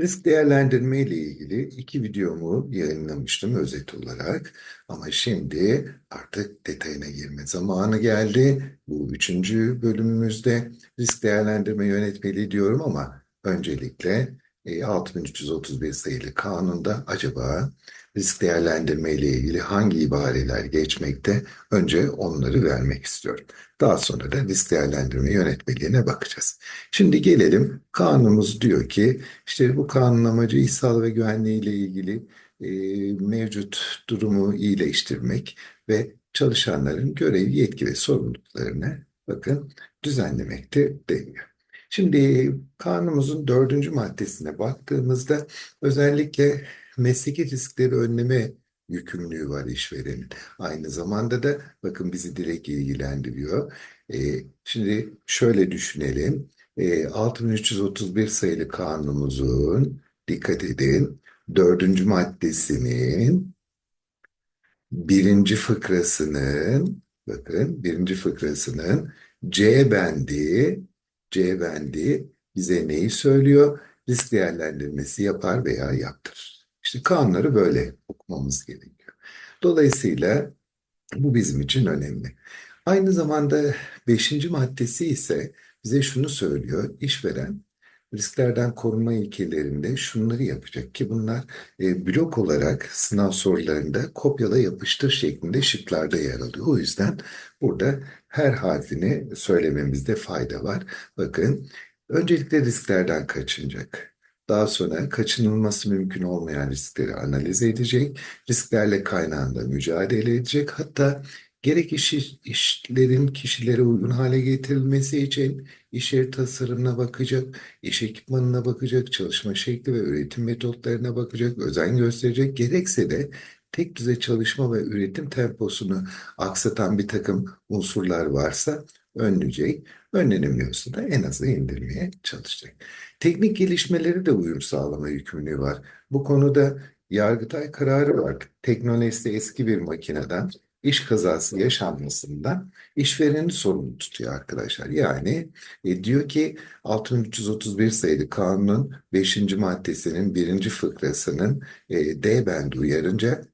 Risk değerlendirme ile ilgili iki videomu yayınlamıştım özet olarak. Ama şimdi artık detayına girme zamanı geldi. Bu üçüncü bölümümüzde risk değerlendirme yönetmeliği diyorum ama öncelikle 6331 sayılı kanunda acaba risk değerlendirme ile ilgili hangi ibareler geçmekte? Önce onları vermek istiyorum. Daha sonra da risk değerlendirme yönetmeliğine bakacağız. Şimdi gelelim kanunumuz diyor ki işte bu kanun amacı iş sağlığı ve güvenliği ile ilgili e, mevcut durumu iyileştirmek ve çalışanların görev, yetki ve sorumluluklarını bakın düzenlemekte deniyor. Şimdi kanunumuzun dördüncü maddesine baktığımızda özellikle mesleki riskleri önleme yükümlülüğü var işverenin. Aynı zamanda da bakın bizi direkt ilgilendiriyor. E, şimdi şöyle düşünelim. E, 6331 sayılı kanunumuzun dikkat edin dördüncü maddesinin birinci fıkrasının bakın birinci fıkrasının C bendi C bendi bize neyi söylüyor? Risk değerlendirmesi yapar veya yaptırır. İşte kanunları böyle okumamız gerekiyor. Dolayısıyla bu bizim için önemli. Aynı zamanda beşinci maddesi ise bize şunu söylüyor. İşveren risklerden korunma ilkelerinde şunları yapacak ki bunlar e, blok olarak sınav sorularında kopyala yapıştır şeklinde şıklarda yer alıyor. O yüzden burada her harfini söylememizde fayda var. Bakın öncelikle risklerden kaçınacak. Daha sonra kaçınılması mümkün olmayan riskleri analiz edecek, risklerle kaynağında mücadele edecek. Hatta gerek iş, işlerin kişilere uygun hale getirilmesi için iş yeri tasarımına bakacak, iş ekipmanına bakacak, çalışma şekli ve üretim metotlarına bakacak, özen gösterecek. Gerekse de tek düze çalışma ve üretim temposunu aksatan bir takım unsurlar varsa önleyecek. Önlenemiyorsa da en azı indirmeye çalışacak. Teknik gelişmeleri de uyum sağlama yükümlülüğü var. Bu konuda Yargıtay kararı var. Teknolojisi eski bir makineden iş kazası yaşanmasından işvereni sorumlu tutuyor arkadaşlar. Yani e, diyor ki 6331 sayılı kanunun 5. maddesinin 1. fıkrasının e, D bendi uyarınca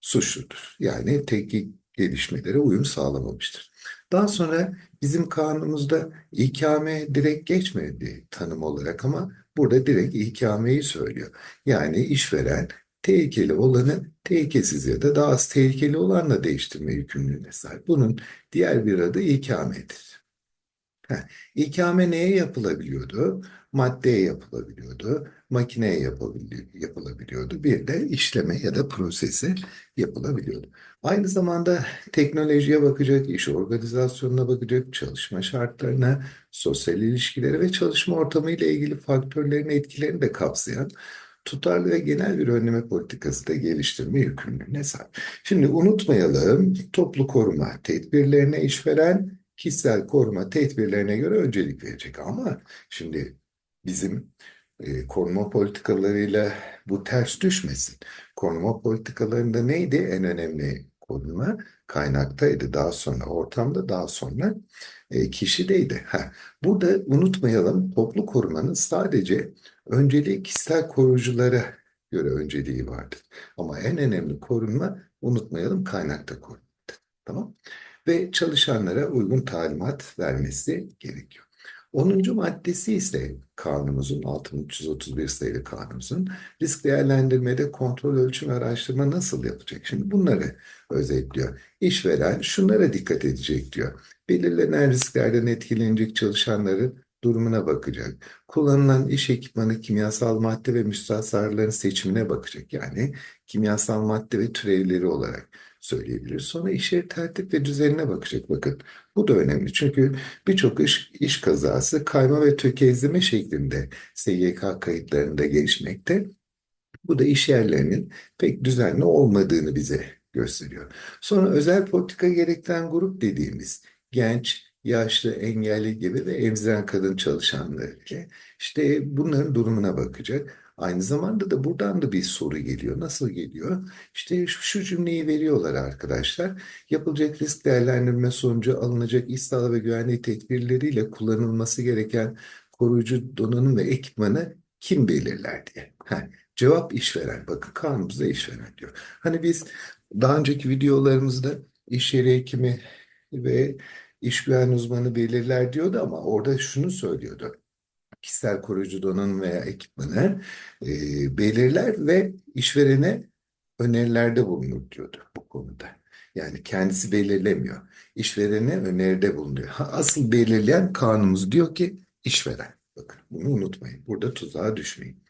suçludur. Yani teknik gelişmelere uyum sağlamamıştır. Daha sonra bizim kanunumuzda ikame direkt geçmedi tanım olarak ama burada direkt ikameyi söylüyor. Yani işveren tehlikeli olanı tehlikesiz ya da daha az tehlikeli olanla değiştirme yükümlülüğüne sahip. Bunun diğer bir adı ikamedir. Heh, ikame neye yapılabiliyordu? Maddeye yapılabiliyordu, makineye yapılabiliyordu, bir de işleme ya da prosese yapılabiliyordu. Aynı zamanda teknolojiye bakacak, iş organizasyonuna bakacak, çalışma şartlarına, sosyal ilişkilere ve çalışma ortamı ile ilgili faktörlerin etkilerini de kapsayan tutarlı ve genel bir önleme politikası da geliştirme yükümlülüğüne sahip. Şimdi unutmayalım toplu koruma tedbirlerine işveren kişisel koruma tedbirlerine göre öncelik verecek. Ama şimdi bizim e, koruma politikalarıyla bu ters düşmesin. Koruma politikalarında neydi en önemli koruma? Kaynaktaydı daha sonra ortamda daha sonra e, kişideydi. Burada unutmayalım toplu korumanın sadece önceliği kişisel koruyuculara göre önceliği vardır. Ama en önemli korunma unutmayalım kaynakta korunmadır. Tamam? Ve çalışanlara uygun talimat vermesi gerekiyor. 10. maddesi ise kanunumuzun 6331 sayılı kanunumuzun risk değerlendirmede kontrol, ölçüm araştırma nasıl yapacak? Şimdi bunları özetliyor. İşveren şunlara dikkat edecek diyor. Belirlenen risklerden etkilenecek çalışanların durumuna bakacak. Kullanılan iş ekipmanı, kimyasal madde ve müstahsarların seçimine bakacak. Yani kimyasal madde ve türevleri olarak söyleyebiliriz. Sonra iş yeri tertip ve düzenine bakacak. Bakın bu da önemli. Çünkü birçok iş, iş kazası kayma ve tökezleme şeklinde SGK kayıtlarında gelişmekte. Bu da iş yerlerinin pek düzenli olmadığını bize gösteriyor. Sonra özel politika gerektiren grup dediğimiz genç, yaşlı, engelli gibi ve emziren kadın çalışanları. İşte bunların durumuna bakacak. Aynı zamanda da buradan da bir soru geliyor. Nasıl geliyor? İşte şu, şu cümleyi veriyorlar arkadaşlar. Yapılacak risk değerlendirme sonucu alınacak iş sağlığı ve güvenliği tedbirleriyle kullanılması gereken koruyucu donanım ve ekipmanı kim belirler diye. Heh, cevap işveren. Bakın kanunumuzda işveren diyor. Hani biz daha önceki videolarımızda iş yeri hekimi ve iş güven uzmanı belirler diyordu ama orada şunu söylüyordu. Kişisel koruyucu donanım veya ekipmanı e, belirler ve işverene önerilerde bulunur diyordu bu konuda. Yani kendisi belirlemiyor. İşverene öneride bulunuyor. Asıl belirleyen kanunumuz diyor ki işveren. Bakın bunu unutmayın. Burada tuzağa düşmeyin.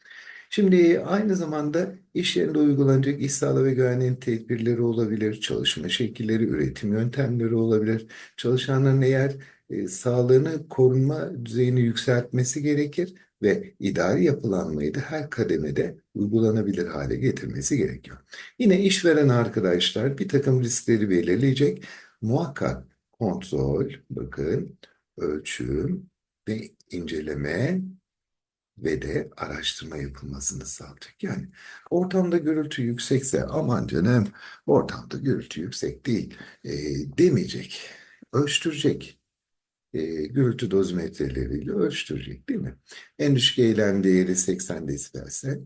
Şimdi aynı zamanda iş yerinde uygulanacak iş sağlığı ve güvenliğin tedbirleri olabilir, çalışma şekilleri, üretim yöntemleri olabilir. Çalışanların eğer e, sağlığını korunma düzeyini yükseltmesi gerekir ve idari yapılanmayı da her kademede uygulanabilir hale getirmesi gerekiyor. Yine işveren arkadaşlar bir takım riskleri belirleyecek. Muhakkak kontrol, bakın, ölçüm ve inceleme ve de araştırma yapılmasını sağlayacak. Yani ortamda gürültü yüksekse aman canım ortamda gürültü yüksek değil e, demeyecek. Ölçtürecek. E, gürültü dozimetreleriyle ölçtürecek değil mi? En düşük eylem değeri 80 desibelse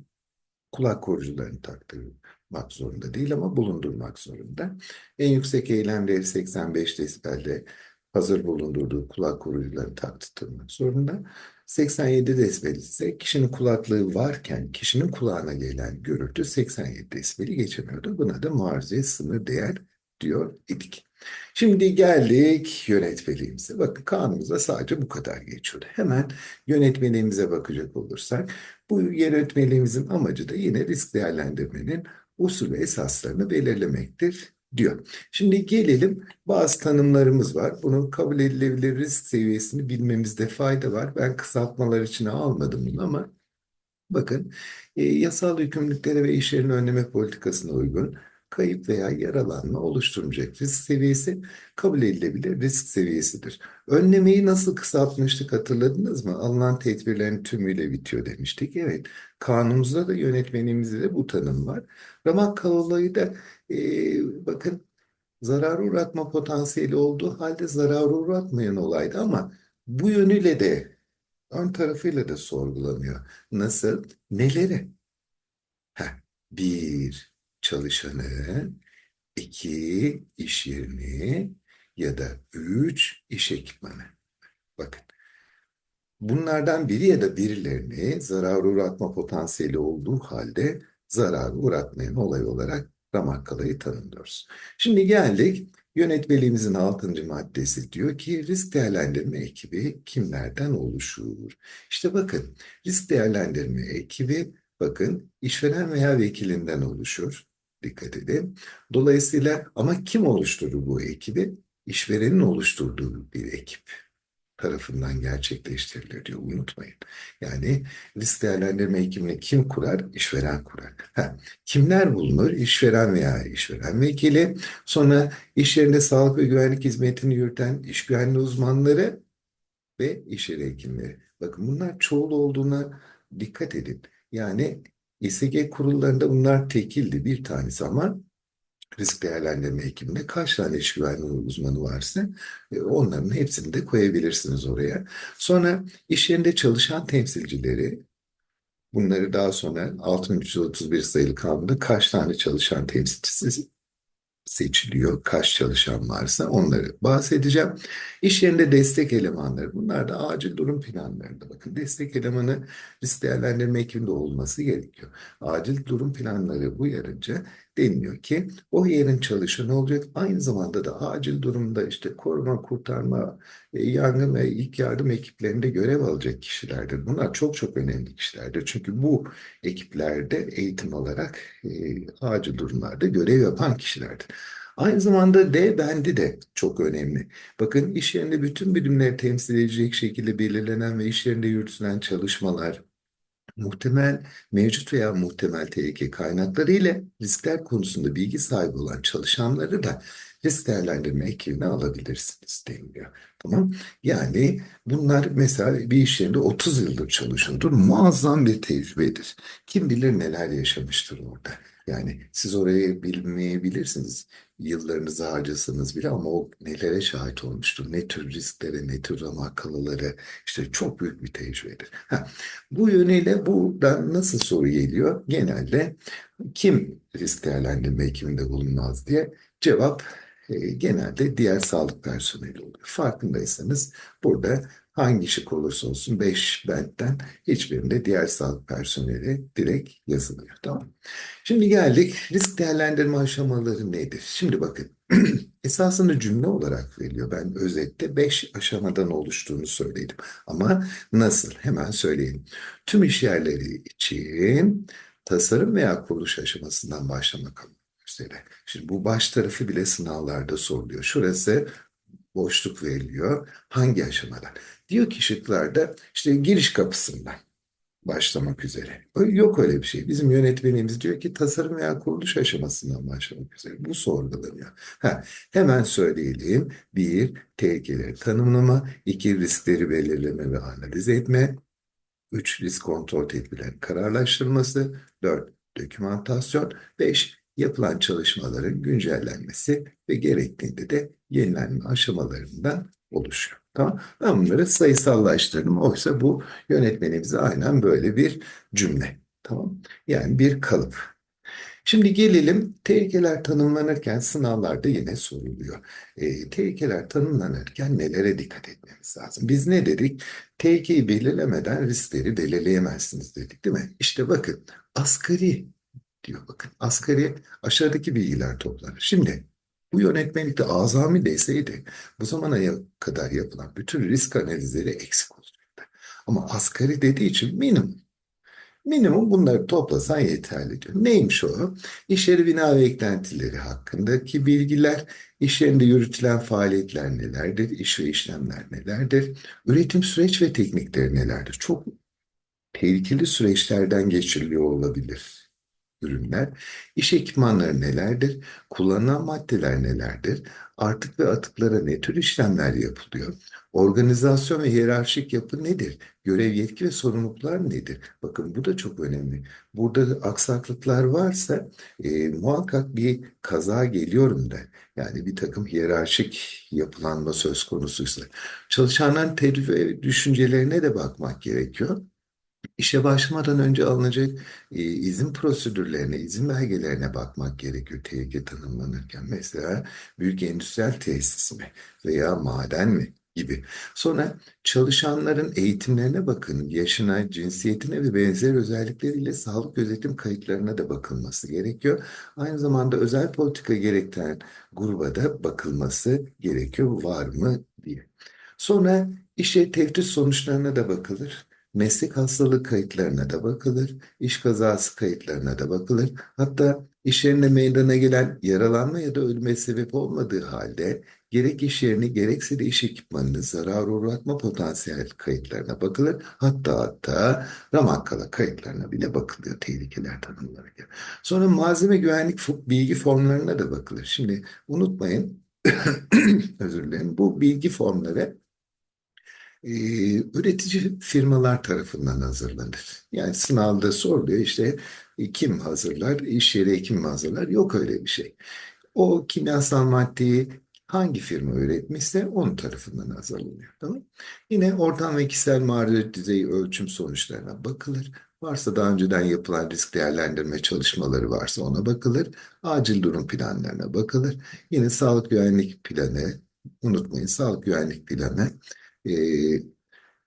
kulak koruyucularını taktırmak zorunda değil ama bulundurmak zorunda. En yüksek eylem değeri 85 desibelde hazır bulundurduğu kulak koruyucularını taktırmak zorunda. 87 desibel ise kişinin kulaklığı varken kişinin kulağına gelen gürültü 87 desibeli geçemiyordu. Buna da muarrize sınır değer diyor idik. Şimdi geldik yönetmeliğimize. Bakın kanunumuzda sadece bu kadar geçiyordu. Hemen yönetmeliğimize bakacak olursak bu yönetmeliğimizin amacı da yine risk değerlendirmenin usul ve esaslarını belirlemektir diyor. Şimdi gelelim bazı tanımlarımız var. Bunu kabul edilebilir risk seviyesini bilmemizde fayda var. Ben kısaltmalar içine almadım bunu ama bakın e, yasal yükümlülüklere ve iş yerini önleme politikasına uygun kayıp veya yaralanma oluşturmayacak risk seviyesi kabul edilebilir risk seviyesidir. Önlemeyi nasıl kısaltmıştık hatırladınız mı? Alınan tedbirlerin tümüyle bitiyor demiştik. Evet, kanunumuzda da yönetmenimizde de bu tanım var. Ramak kalalayı da e, bakın zarar uğratma potansiyeli olduğu halde zarar uğratmayan olaydı ama bu yönüyle de ön tarafıyla da sorgulanıyor. Nasıl? Neleri? Heh, bir, çalışanı, iki, iş yerini ya da üç, iş ekipmanı. Bakın. Bunlardan biri ya da birilerini zarar uğratma potansiyeli olduğu halde zarar uğratmayan olay olarak Ramakkala'yı tanımlıyoruz. Şimdi geldik yönetmeliğimizin 6. maddesi diyor ki risk değerlendirme ekibi kimlerden oluşur? İşte bakın risk değerlendirme ekibi bakın işveren veya vekilinden oluşur. Dikkat edin. Dolayısıyla ama kim oluşturur bu ekibi? İşverenin oluşturduğu bir ekip tarafından gerçekleştirilir diyor. Unutmayın. Yani risk değerlendirme ekibini kim kurar? İşveren kurar. Ha, kimler bulunur? İşveren veya işveren vekili. Sonra iş yerinde sağlık ve güvenlik hizmetini yürüten iş güvenliği uzmanları ve iş yeri hekimleri. Bakın bunlar çoğul olduğuna dikkat edin. Yani İSG kurullarında bunlar tekildi bir tanesi ama risk değerlendirme ekibinde kaç tane iş güvenliği uzmanı varsa e, onların hepsini de koyabilirsiniz oraya. Sonra iş yerinde çalışan temsilcileri bunları daha sonra 6331 sayılı kanunda kaç tane çalışan temsilcisi seçiliyor, kaç çalışan varsa onları bahsedeceğim. İş yerinde destek elemanları, bunlar da acil durum planlarında. Bakın destek elemanı risk değerlendirme ekibinde olması gerekiyor. Acil durum planları uyarınca deniliyor ki o yerin çalışanı olacak. Aynı zamanda da acil durumda işte koruma, kurtarma, e, yangın ve ilk yardım ekiplerinde görev alacak kişilerdir. Bunlar çok çok önemli kişilerdir. Çünkü bu ekiplerde eğitim alarak e, acil durumlarda görev yapan kişilerdir. Aynı zamanda D bendi de çok önemli. Bakın iş yerinde bütün birimleri temsil edecek şekilde belirlenen ve iş yerinde yürütülen çalışmalar, muhtemel mevcut veya muhtemel tehlike kaynakları ile riskler konusunda bilgi sahibi olan çalışanları da risk değerlendirme ekibine alabilirsiniz deniliyor. Tamam. Yani bunlar mesela bir iş yerinde 30 yıldır çalışıyordur. Muazzam bir tecrübedir. Kim bilir neler yaşamıştır orada. Yani siz orayı bilmeyebilirsiniz. Yıllarınızı harcasanız bile ama o nelere şahit olmuştur, ne tür risklere, ne tür ramakkalıları işte çok büyük bir tecrübedir. Ha, bu yönüyle buradan nasıl soru geliyor? Genelde kim risk değerlendirme hekiminde bulunmaz diye cevap genelde diğer sağlık personeli oluyor. Farkındaysanız burada hangi şık olursa olsun 5 bentten hiçbirinde diğer sağlık personeli direkt yazılıyor. Tamam. Şimdi geldik risk değerlendirme aşamaları nedir? Şimdi bakın esasını cümle olarak veriliyor. Ben özette 5 aşamadan oluştuğunu söyledim. Ama nasıl? Hemen söyleyeyim. Tüm iş yerleri için tasarım veya kuruluş aşamasından başlamak üzere. Şimdi bu baş tarafı bile sınavlarda soruluyor. Şurası boşluk veriliyor. Hangi aşamadan? Diyor ki şıklarda işte giriş kapısından başlamak üzere. Yok öyle bir şey. Bizim yönetmenimiz diyor ki tasarım veya kuruluş aşamasından başlamak üzere. Bu sorgulanıyor. Ha, hemen söyleyelim. Bir, tehlikeleri tanımlama. iki riskleri belirleme ve analiz etme. Üç, risk kontrol tedbirlerinin kararlaştırması. Dört, dokümantasyon. Beş, yapılan çalışmaların güncellenmesi ve gerektiğinde de yenilenme aşamalarından oluşuyor. Tamam. Ben bunları sayısallaştırdım. Oysa bu yönetmenimize aynen böyle bir cümle. Tamam. Yani bir kalıp. Şimdi gelelim tehlikeler tanımlanırken sınavlarda yine soruluyor. E, tehlikeler tanımlanırken nelere dikkat etmemiz lazım? Biz ne dedik? Tehlikeyi belirlemeden riskleri belirleyemezsiniz dedik değil mi? İşte bakın asgari diyor bakın. Asgari aşağıdaki bilgiler toplanır. Şimdi bu yönetmelikte azami deseydi bu zamana kadar yapılan bütün risk analizleri eksik olacaktı. Ama asgari dediği için minimum. Minimum bunları toplasan yeterli diyor. Neymiş o? İş yeri bina ve eklentileri hakkındaki bilgiler, iş yerinde yürütülen faaliyetler nelerdir, iş ve işlemler nelerdir, üretim süreç ve teknikleri nelerdir? Çok tehlikeli süreçlerden geçiriliyor olabilir ürünler, iş ekipmanları nelerdir, kullanılan maddeler nelerdir, artık ve atıklara ne tür işlemler yapılıyor, organizasyon ve hiyerarşik yapı nedir, görev yetki ve sorumluluklar nedir? Bakın bu da çok önemli. Burada aksaklıklar varsa e, muhakkak bir kaza geliyorum da. Yani bir takım hiyerarşik yapılanma söz konusuysa. Çalışanların tecrübe düşüncelerine de bakmak gerekiyor. İşe başlamadan önce alınacak e, izin prosedürlerine, izin belgelerine bakmak gerekiyor tehlike tanımlanırken. Mesela büyük endüstriyel tesis mi veya maden mi gibi. Sonra çalışanların eğitimlerine bakın, yaşına, cinsiyetine ve benzer özellikleriyle sağlık gözetim kayıtlarına da bakılması gerekiyor. Aynı zamanda özel politika gerektiren gruba da bakılması gerekiyor, var mı diye. Sonra işe teftiş sonuçlarına da bakılır. Meslek hastalığı kayıtlarına da bakılır, iş kazası kayıtlarına da bakılır. Hatta iş yerine meydana gelen yaralanma ya da ölüme sebep olmadığı halde gerek iş yerini gerekse de iş ekipmanını zarar uğratma potansiyel kayıtlarına bakılır. Hatta hatta ramakkala kayıtlarına bile bakılıyor tehlikeler tanımlanırken. Sonra malzeme güvenlik bilgi formlarına da bakılır. Şimdi unutmayın, özür dilerim, bu bilgi formları e, üretici firmalar tarafından hazırlanır. Yani sınavda soruluyor işte e, kim hazırlar, iş yeri kim hazırlar? Yok öyle bir şey. O kimyasal maddeyi hangi firma üretmişse onun tarafından hazırlanıyor. Tamam? Yine ortam ve kişisel maruziyet düzeyi ölçüm sonuçlarına bakılır. Varsa daha önceden yapılan risk değerlendirme çalışmaları varsa ona bakılır. Acil durum planlarına bakılır. Yine sağlık güvenlik planı, unutmayın sağlık güvenlik planı e,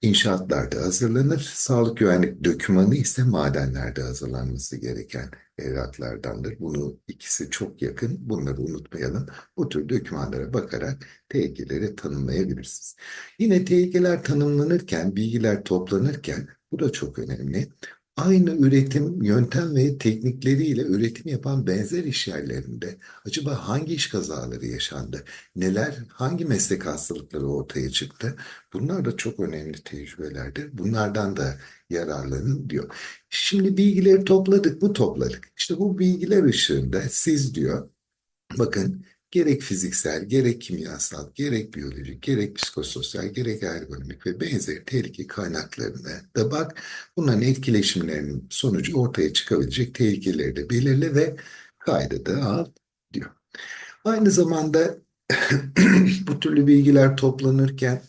inşaatlarda hazırlanır. Sağlık güvenlik dokümanı ise madenlerde hazırlanması gereken evraklardandır. Bunu ikisi çok yakın. Bunları unutmayalım. Bu tür dokümanlara bakarak tehlikeleri tanımlayabilirsiniz. Yine tehlikeler tanımlanırken, bilgiler toplanırken bu da çok önemli aynı üretim yöntem ve teknikleriyle üretim yapan benzer iş yerlerinde acaba hangi iş kazaları yaşandı? Neler, hangi meslek hastalıkları ortaya çıktı? Bunlar da çok önemli tecrübelerdir. Bunlardan da yararlanın diyor. Şimdi bilgileri topladık mı topladık. İşte bu bilgiler ışığında siz diyor bakın gerek fiziksel, gerek kimyasal, gerek biyolojik, gerek psikososyal, gerek ergonomik ve benzeri tehlike kaynaklarına da bak. Bunların etkileşimlerinin sonucu ortaya çıkabilecek tehlikeleri de belirle ve kaydı da al diyor. Aynı zamanda bu türlü bilgiler toplanırken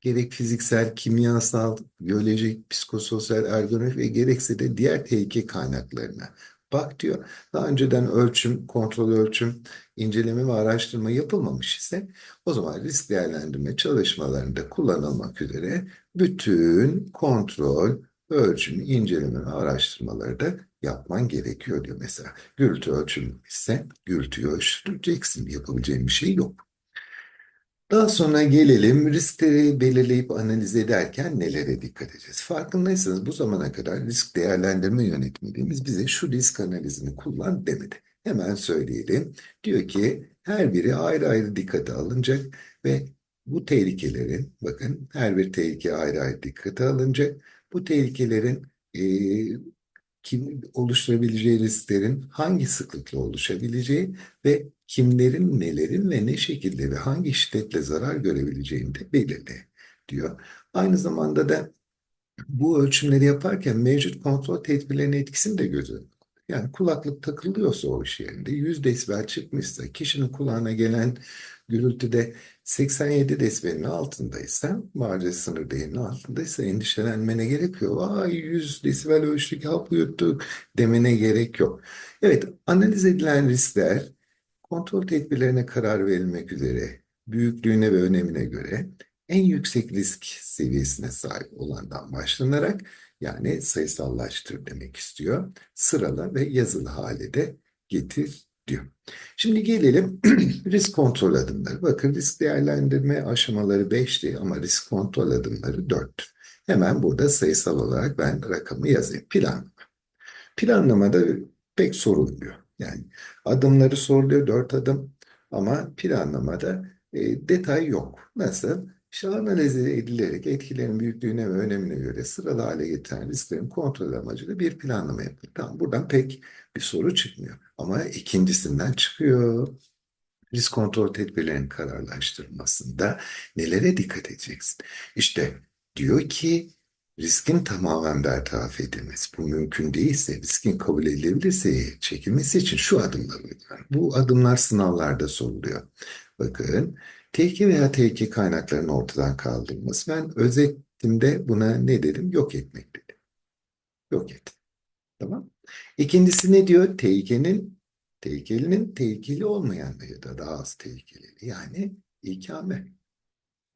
gerek fiziksel, kimyasal, biyolojik, psikososyal, ergonomik ve gerekse de diğer tehlike kaynaklarına bak diyor. Daha önceden ölçüm, kontrol ölçüm, inceleme ve araştırma yapılmamış ise o zaman risk değerlendirme çalışmalarında kullanılmak üzere bütün kontrol, ölçüm, inceleme ve araştırmaları da yapman gerekiyor diyor mesela. Gürültü ölçümü ise gürültüyü ölçtüreceksin. Yapabileceğin bir şey yok. Daha sonra gelelim riskleri belirleyip analiz ederken nelere dikkat edeceğiz? Farkındaysanız bu zamana kadar risk değerlendirme yönetmeliğimiz bize şu risk analizini kullan demedi. Hemen söyleyelim. Diyor ki her biri ayrı ayrı dikkate alınacak ve bu tehlikelerin, bakın her bir tehlike ayrı ayrı dikkate alınacak. Bu tehlikelerin e, kim oluşturabileceği risklerin hangi sıklıkla oluşabileceği ve kimlerin, nelerin ve ne şekilde ve hangi şiddetle zarar görebileceğini de belirle diyor. Aynı zamanda da bu ölçümleri yaparken mevcut kontrol tedbirlerinin etkisini de göz önüne yani kulaklık takılıyorsa o iş yerinde 100 desibel çıkmışsa kişinin kulağına gelen gürültüde 87 desibelin altındaysa marjı sınır değerinin altındaysa endişelenmene gerek yok. Vay 100 desibel ölçtük hap uyuttuk demene gerek yok. Evet analiz edilen riskler kontrol tedbirlerine karar verilmek üzere büyüklüğüne ve önemine göre en yüksek risk seviyesine sahip olandan başlanarak yani sayısallaştır demek istiyor. Sırala ve yazılı hale de getir diyor. Şimdi gelelim risk kontrol adımları. Bakın risk değerlendirme aşamaları 5'ti ama risk kontrol adımları 4'tür. Hemen burada sayısal olarak ben rakamı yazayım. Planlama. Planlamada pek sorulmuyor. Yani adımları soruluyor 4 adım ama planlamada e, detay yok. Nasıl? İşte analiz edilerek etkilerin büyüklüğüne ve önemine göre sıralı hale getiren risklerin kontrol amacıyla bir planlama yapılır. Tamam, buradan pek bir soru çıkmıyor. Ama ikincisinden çıkıyor. Risk kontrol tedbirlerinin kararlaştırılmasında nelere dikkat edeceksin? İşte diyor ki riskin tamamen bertaraf edilmesi. Bu mümkün değilse, riskin kabul edilebilirse çekilmesi için şu adımlar uygulanır. Bu adımlar sınavlarda soruluyor. Bakın Tehlike veya tehlike kaynaklarının ortadan kaldırılması. Ben özetimde buna ne dedim? Yok etmek dedim. Yok et. Tamam. İkincisi ne diyor? Tehlikenin, tehlikelinin tehlikeli olmayan ya da daha az tehlikeli. Yani ikame.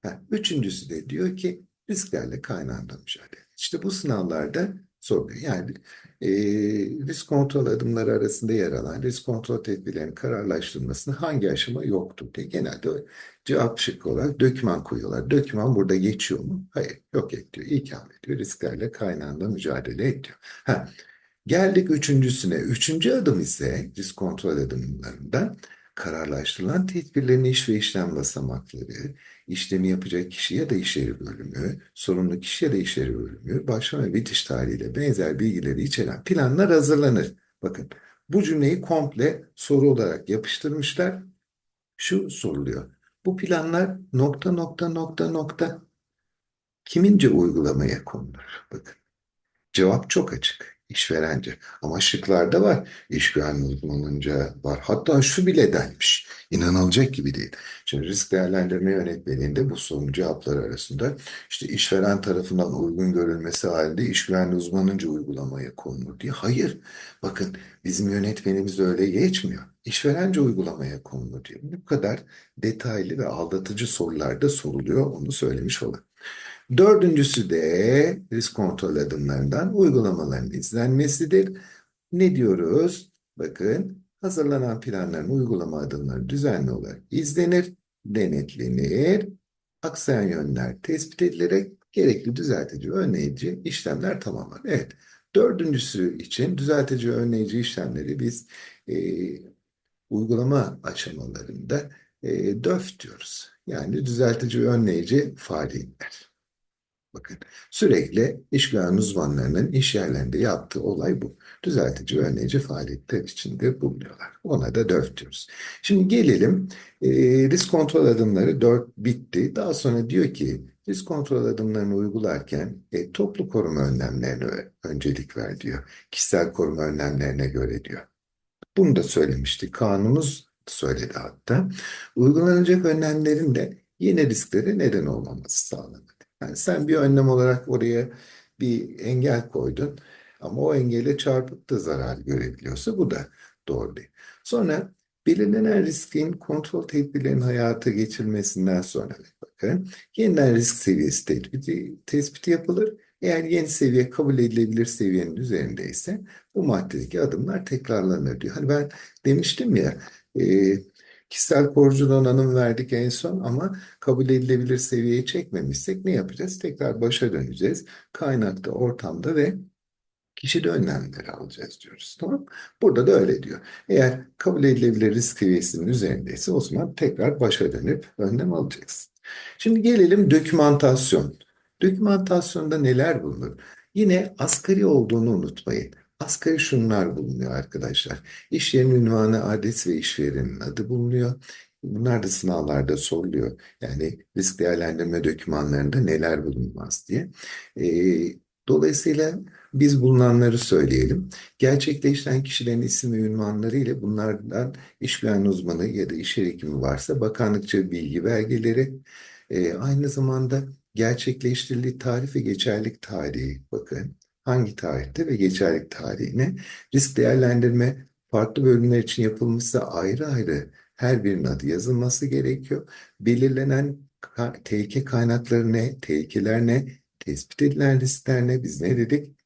Ha, üçüncüsü de diyor ki risklerle kaynağında mücadele. İşte bu sınavlarda soruluyor. Yani e, risk kontrol adımları arasında yer alan risk kontrol tedbirlerinin kararlaştırılmasında hangi aşama yoktur diye genelde cevap şıkkı olarak döküman koyuyorlar. Döküman burada geçiyor mu? Hayır, yok et diyor. İkame ediyor. Risklerle kaynağında mücadele ediyor. Ha, geldik üçüncüsüne. Üçüncü adım ise risk kontrol adımlarından kararlaştırılan tedbirlerin iş ve işlem basamakları, işlemi yapacak kişi ya da işleri bölümü, sorumlu kişi ya da işleri bölümü, başlama ve bitiş tarihiyle benzer bilgileri içeren planlar hazırlanır. Bakın bu cümleyi komple soru olarak yapıştırmışlar. Şu soruluyor. Bu planlar nokta nokta nokta nokta kimince uygulamaya konulur? Bakın cevap çok açık işverence. Ama şıklarda var. İş güvenliği uzmanınca var. Hatta şu bile denmiş. İnanılacak gibi değil. Şimdi risk değerlendirme yönetmeliğinde bu sorunun cevapları arasında işte işveren tarafından uygun görülmesi halinde iş güvenliği uzmanınca uygulamaya konulur diye. Hayır. Bakın bizim yönetmenimiz öyle geçmiyor. İşverence uygulamaya konulur diyor. Bu kadar detaylı ve aldatıcı sorularda soruluyor. Onu söylemiş olalım. Dördüncüsü de risk kontrol adımlarından uygulamaların izlenmesidir. Ne diyoruz? Bakın hazırlanan planların uygulama adımları düzenli olarak izlenir, denetlenir, aksayan yönler tespit edilerek gerekli düzeltici, önleyici işlemler tamamlanır. Evet, dördüncüsü için düzeltici, önleyici işlemleri biz e, uygulama aşamalarında e, DÖF diyoruz. Yani düzeltici, önleyici faaliyetler. Bakın sürekli iş güven uzmanlarının iş yerlerinde yaptığı olay bu. Düzeltici önleyici faaliyetler içinde bulunuyorlar. Ona da dört diyoruz. Şimdi gelelim e, risk kontrol adımları dört bitti. Daha sonra diyor ki risk kontrol adımlarını uygularken e, toplu koruma önlemlerine öncelik ver diyor. Kişisel koruma önlemlerine göre diyor. Bunu da söylemiştik. Kanunumuz söyledi hatta. Uygulanacak önlemlerin de yine risklere neden olmaması sağlanır. Yani sen bir önlem olarak oraya bir engel koydun ama o engele çarpıp da zarar görebiliyorsa bu da doğru değil. Sonra belirlenen riskin kontrol tedbirlerinin hayata geçirilmesinden sonra bakın yeniden risk seviyesi tespiti, tespiti yapılır. Eğer yeni seviye kabul edilebilir seviyenin üzerindeyse bu maddedeki adımlar tekrarlanır diyor. Hani ben demiştim ya e, kişisel koruyucu donanım verdik en son ama kabul edilebilir seviyeye çekmemişsek ne yapacağız? Tekrar başa döneceğiz. Kaynakta, ortamda ve kişide önlemleri alacağız diyoruz. Tamam Burada da öyle diyor. Eğer kabul edilebilir risk seviyesinin üzerindeyse o zaman tekrar başa dönüp önlem alacaksın. Şimdi gelelim dokümantasyon. Dokümantasyonda neler bulunur? Yine asgari olduğunu unutmayın. Asgari şunlar bulunuyor arkadaşlar. İş yerinin ünvanı, adres ve işverenin adı bulunuyor. Bunlar da sınavlarda soruluyor. Yani risk değerlendirme dokümanlarında neler bulunmaz diye. Ee, dolayısıyla biz bulunanları söyleyelim. Gerçekleştiren kişilerin isim ve ünvanları ile bunlardan iş güvenliği uzmanı ya da iş hekimi varsa bakanlıkça bilgi belgeleri, e, aynı zamanda gerçekleştirildiği tarih ve geçerlik tarihi bakın hangi tarihte ve geçerlik tarihine risk değerlendirme farklı bölümler için yapılmışsa ayrı ayrı her birinin adı yazılması gerekiyor. Belirlenen tehlike kaynakları ne, tehlikeler ne, tespit edilen riskler ne, biz ne dedik?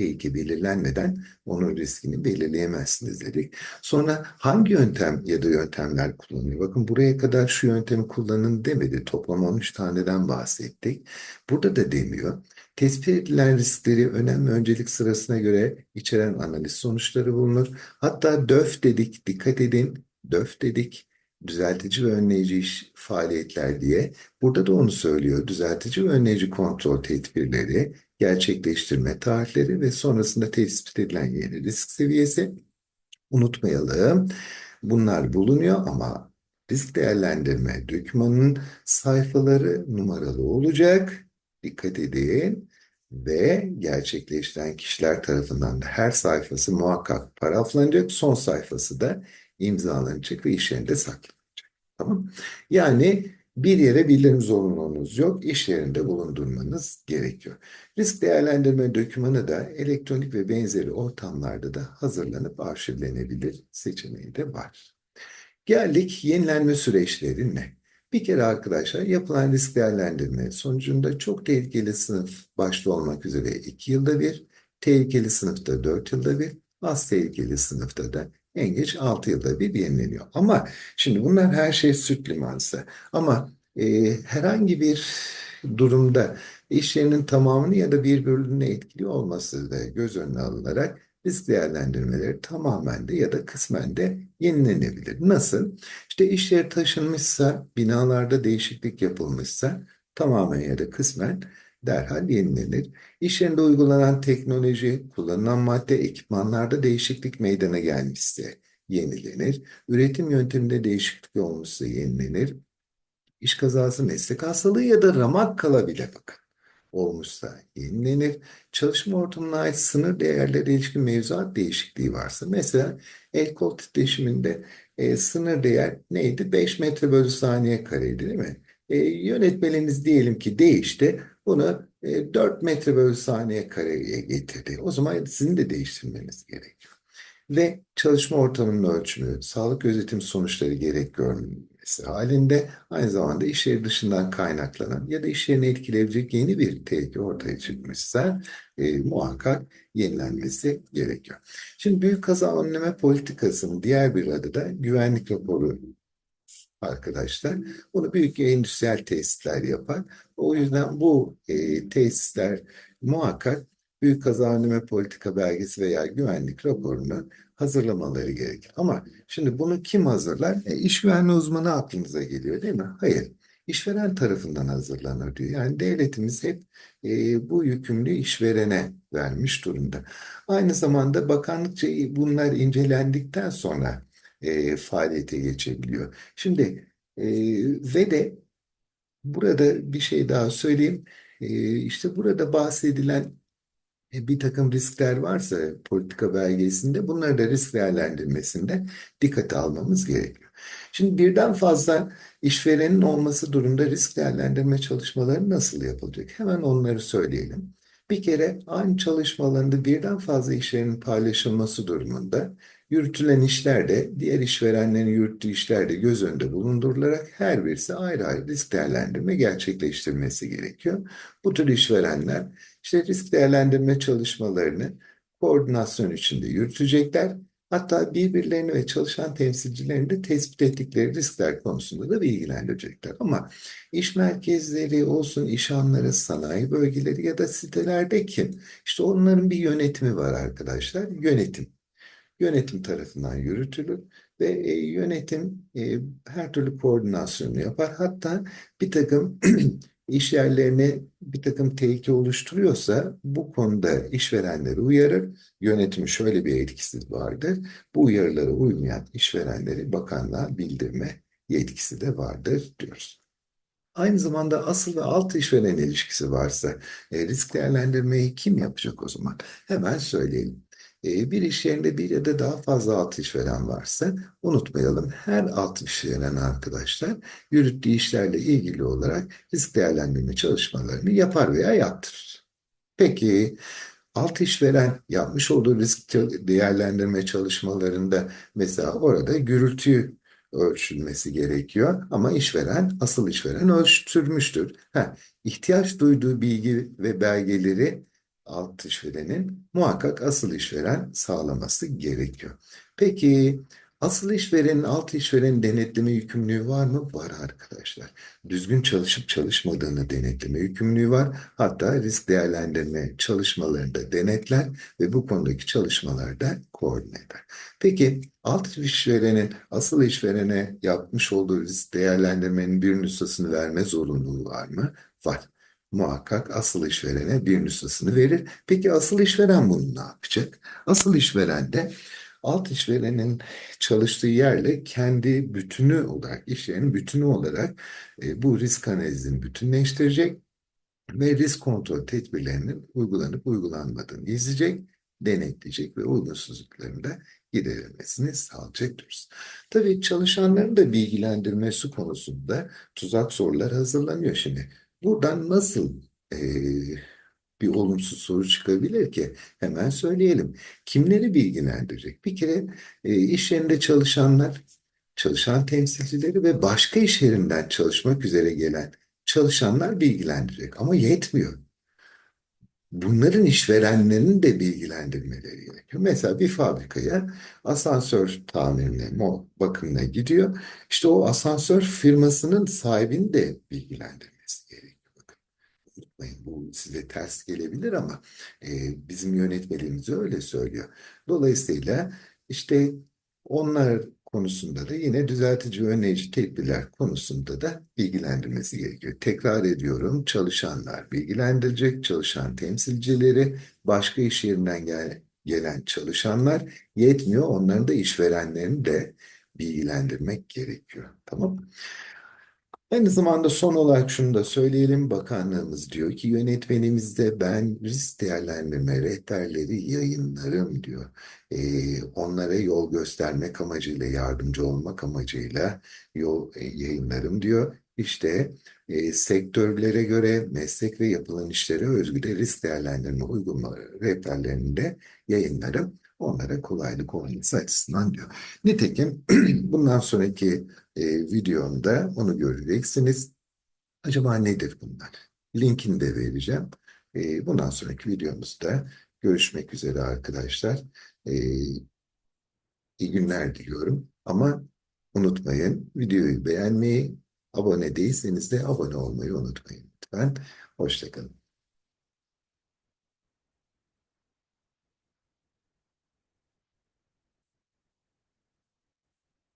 Tehlike belirlenmeden onun riskini belirleyemezsiniz dedik. Sonra hangi yöntem ya da yöntemler kullanılıyor? Bakın buraya kadar şu yöntemi kullanın demedi. Toplam 13 taneden bahsettik. Burada da demiyor. Tespit edilen riskleri önem ve öncelik sırasına göre içeren analiz sonuçları bulunur. Hatta DÖF dedik, dikkat edin, DÖF dedik düzeltici ve önleyici iş faaliyetler diye. Burada da onu söylüyor. Düzeltici ve önleyici kontrol tedbirleri, gerçekleştirme tarihleri ve sonrasında tespit edilen yeni risk seviyesi. Unutmayalım. Bunlar bulunuyor ama risk değerlendirme dokümanının sayfaları numaralı olacak. Dikkat edin ve gerçekleştiren kişiler tarafından da her sayfası muhakkak paraflanacak. Son sayfası da imzalanacak ve iş yerinde saklanacak. Tamam Yani bir yere bildirim zorunluluğunuz yok. İş yerinde bulundurmanız gerekiyor. Risk değerlendirme dokümanı da elektronik ve benzeri ortamlarda da hazırlanıp arşivlenebilir seçeneği de var. Geldik yenilenme süreçleri ne? Bir kere arkadaşlar yapılan risk değerlendirme sonucunda çok tehlikeli sınıf başta olmak üzere 2 yılda bir, tehlikeli sınıfta 4 yılda bir, az tehlikeli sınıfta da en geç 6 yılda bir yenileniyor. Ama şimdi bunlar her şey süt limansı. Ama e, herhangi bir durumda iş yerinin tamamını ya da bir bölümünü etkiliyor olması da göz önüne alınarak risk değerlendirmeleri tamamen de ya da kısmen de yenilenebilir. Nasıl? İşte iş yeri taşınmışsa, binalarda değişiklik yapılmışsa tamamen ya da kısmen derhal yenilenir. İş yerinde uygulanan teknoloji, kullanılan madde, ekipmanlarda değişiklik meydana gelmişse yenilenir. Üretim yönteminde değişiklik olmuşsa yenilenir. İş kazası, meslek hastalığı ya da ramak kalabile bakın olmuşsa yenilenir. Çalışma ortamına ait sınır değerlere ilişkin mevzuat değişikliği varsa mesela el kol titreşiminde e, sınır değer neydi? 5 metre bölü saniye kareydi değil mi? E, yönetmeniniz diyelim ki değişti. Bunu e, 4 metre bölü saniye kareye getirdi. O zaman sizin de değiştirmeniz gerekiyor. Ve çalışma ortamının ölçümü, sağlık gözetim sonuçları gerek görmesi halinde aynı zamanda iş yeri dışından kaynaklanan ya da iş yerini etkileyebilecek yeni bir tehlike ortaya çıkmışsa e, muhakkak yenilenmesi gerekiyor. Şimdi büyük kaza önleme politikasının diğer bir adı da güvenlik raporu arkadaşlar. Bunu büyük endüstriyel tesisler yapar. O yüzden bu e, tesisler muhakkak büyük kaza önleme politika belgesi veya güvenlik raporunu hazırlamaları gerekir. Ama şimdi bunu kim hazırlar? E, iş güvenliği uzmanı aklınıza geliyor değil mi? Hayır. İşveren tarafından hazırlanır diyor. Yani devletimiz hep e, bu yükümlülüğü işverene vermiş durumda. Aynı zamanda bakanlıkça bunlar incelendikten sonra e, faaliyete geçebiliyor. Şimdi e, ve de burada bir şey daha söyleyeyim. E, işte burada bahsedilen E, bir takım riskler varsa politika belgesinde bunları da risk değerlendirmesinde dikkate almamız gerekiyor. Şimdi birden fazla işverenin olması durumda risk değerlendirme çalışmaları nasıl yapılacak? Hemen onları söyleyelim. Bir kere aynı çalışma alanında birden fazla işverenin paylaşılması durumunda yürütülen işlerde diğer işverenlerin yürüttüğü işlerde göz önünde bulundurularak her birisi ayrı ayrı risk değerlendirme gerçekleştirmesi gerekiyor. Bu tür işverenler işte risk değerlendirme çalışmalarını koordinasyon içinde yürütecekler. Hatta birbirlerini ve çalışan temsilcilerini de tespit ettikleri riskler konusunda da bilgilendirecekler. Ama iş merkezleri olsun, iş anları, sanayi bölgeleri ya da sitelerdeki işte onların bir yönetimi var arkadaşlar. Yönetim. Yönetim tarafından yürütülür ve e, yönetim e, her türlü koordinasyonu yapar. Hatta bir takım iş yerlerine bir takım tehlike oluşturuyorsa bu konuda işverenleri uyarır. Yönetimin şöyle bir etkisi vardır. Bu uyarılara uymayan işverenleri bakanlığa bildirme yetkisi de vardır diyoruz. Aynı zamanda asıl ve alt işveren ilişkisi varsa e, risk değerlendirmeyi kim yapacak o zaman? Hemen söyleyelim. E, bir iş yerinde bir ya da daha fazla alt işveren varsa unutmayalım her alt işveren arkadaşlar yürüttüğü işlerle ilgili olarak risk değerlendirme çalışmalarını yapar veya yaptırır. Peki alt işveren yapmış olduğu risk değerlendirme çalışmalarında mesela orada gürültü ölçülmesi gerekiyor ama işveren, asıl işveren ölçtürmüştür. Ha, ihtiyaç duyduğu bilgi ve belgeleri alt işverenin muhakkak asıl işveren sağlaması gerekiyor. Peki asıl işverenin alt işverenin denetleme yükümlülüğü var mı? Var arkadaşlar. Düzgün çalışıp çalışmadığını denetleme yükümlülüğü var. Hatta risk değerlendirme çalışmalarında denetler ve bu konudaki çalışmalarda koordine eder. Peki alt işverenin asıl işverene yapmış olduğu risk değerlendirmenin bir nüshasını verme zorunluluğu var mı? Var muhakkak asıl işverene bir nüshasını verir. Peki asıl işveren bunu ne yapacak? Asıl işveren de alt işverenin çalıştığı yerle kendi bütünü olarak, iş bütünü olarak e, bu risk analizini bütünleştirecek ve risk kontrol tedbirlerinin uygulanıp uygulanmadığını izleyecek, denetleyecek ve uygunsuzluklarını da giderilmesini sağlayacaktır. Tabii çalışanların da bilgilendirmesi konusunda tuzak sorular hazırlanıyor şimdi. Buradan nasıl e, bir olumsuz soru çıkabilir ki? Hemen söyleyelim. Kimleri bilgilendirecek? Bir kere e, iş yerinde çalışanlar, çalışan temsilcileri ve başka iş yerinden çalışmak üzere gelen çalışanlar bilgilendirecek. Ama yetmiyor. Bunların işverenlerinin de bilgilendirmeleri gerekiyor. Mesela bir fabrikaya asansör tamirine, bakımına gidiyor. İşte o asansör firmasının sahibini de bilgilendirmesi gerekiyor bu size ters gelebilir ama e, bizim yönetmeliğimiz öyle söylüyor. Dolayısıyla işte onlar konusunda da yine düzeltici önleyici tedbirler konusunda da bilgilendirmesi gerekiyor. Tekrar ediyorum çalışanlar bilgilendirecek, çalışan temsilcileri, başka iş yerinden gel gelen çalışanlar yetmiyor. Onların da işverenlerini de bilgilendirmek gerekiyor. Tamam mı? Aynı zamanda son olarak şunu da söyleyelim. Bakanlığımız diyor ki yönetmenimizde ben risk değerlendirme rehberleri yayınlarım diyor. Ee, onlara yol göstermek amacıyla, yardımcı olmak amacıyla yol e, yayınlarım diyor. İşte e, sektörlere göre meslek ve yapılan işlere özgü de risk değerlendirme uygulamaları rehberlerini de yayınlarım. Onlara kolaylık olması açısından diyor. Nitekim bundan sonraki e, videomda onu göreceksiniz. Acaba nedir bunlar? Linkini de vereceğim. E, bundan sonraki videomuzda görüşmek üzere arkadaşlar. E, iyi günler diliyorum. Ama unutmayın videoyu beğenmeyi, abone değilseniz de abone olmayı unutmayın lütfen. Hoşçakalın.